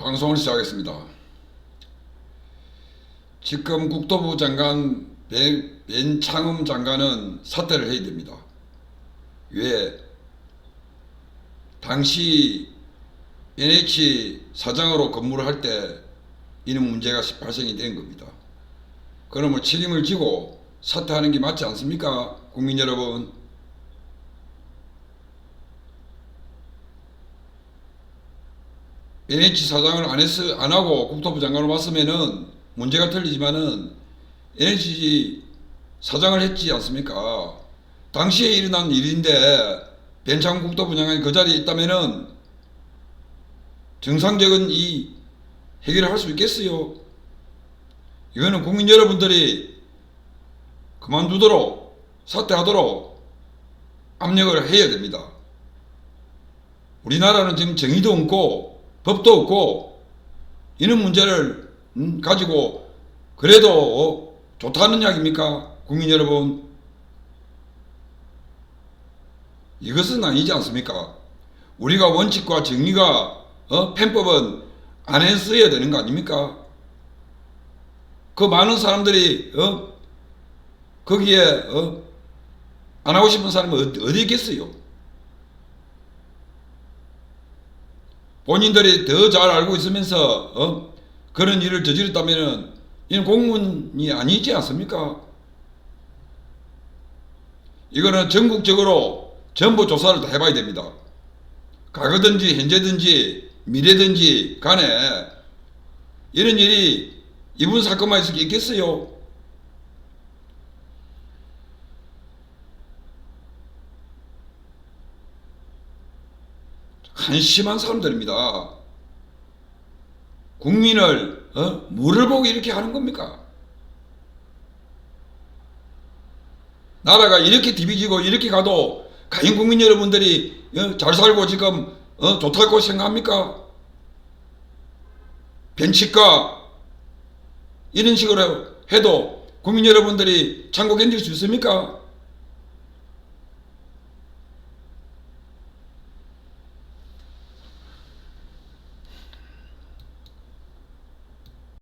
방송을 시작하겠습니다. 지금 국토부 장관 벤- 벤창흠 장관은 사퇴를 해야 됩니다. 왜? 당시 NH 사장으로 근무를 할 때 이런 문제가 발생이 된 겁니다. 그러면 책임을 지고 사퇴하는 게 맞지 않습니까? 국민 여러분. NH 사장을 안 했어 안 하고 국토부 장관을 맡으면은 문제가 틀리지만은 NH 사장을 했지 않습니까? 당시에 일어난 일인데 벤창 국토부 장관이 그 자리에 있다면은 정상적인 이 해결을 할 수 있겠어요? 이거는 국민 여러분들이 그만두도록 사퇴하도록 압력을 해야 됩니다. 우리나라는 지금 정의도 없고 법도 없고 이런 문제를 음, 가지고 그래도 어, 좋다는 이야기입니까? 국민 여러분 이것은 아니지 않습니까? 우리가 원칙과 정의가 어, 편법은 안에 써야 되는 거 아닙니까? 그 많은 사람들이 어, 거기에 어, 안 하고 싶은 어디, 어디 있겠어요? 본인들이 더 잘 알고 있으면서 어? 그런 일을 저질렀다면은 이는 공무원이 아니지 않습니까? 이거는 전국적으로 전부 조사를 다 해봐야 됩니다. 과거든지 현재든지 미래든지 간에 이런 일이 이분 사건만 있을 게 있겠어요? 한심한 사람들입니다. 국민을 어? 뭐를 보고 이렇게 하는 겁니까? 나라가 이렇게 디비지고 이렇게 가도 가인 국민 여러분들이 어? 잘 살고 지금 어? 좋다고 생각합니까? 변칙과 이런 식으로 해도 국민 여러분들이 참고 견딜 수 있습니까?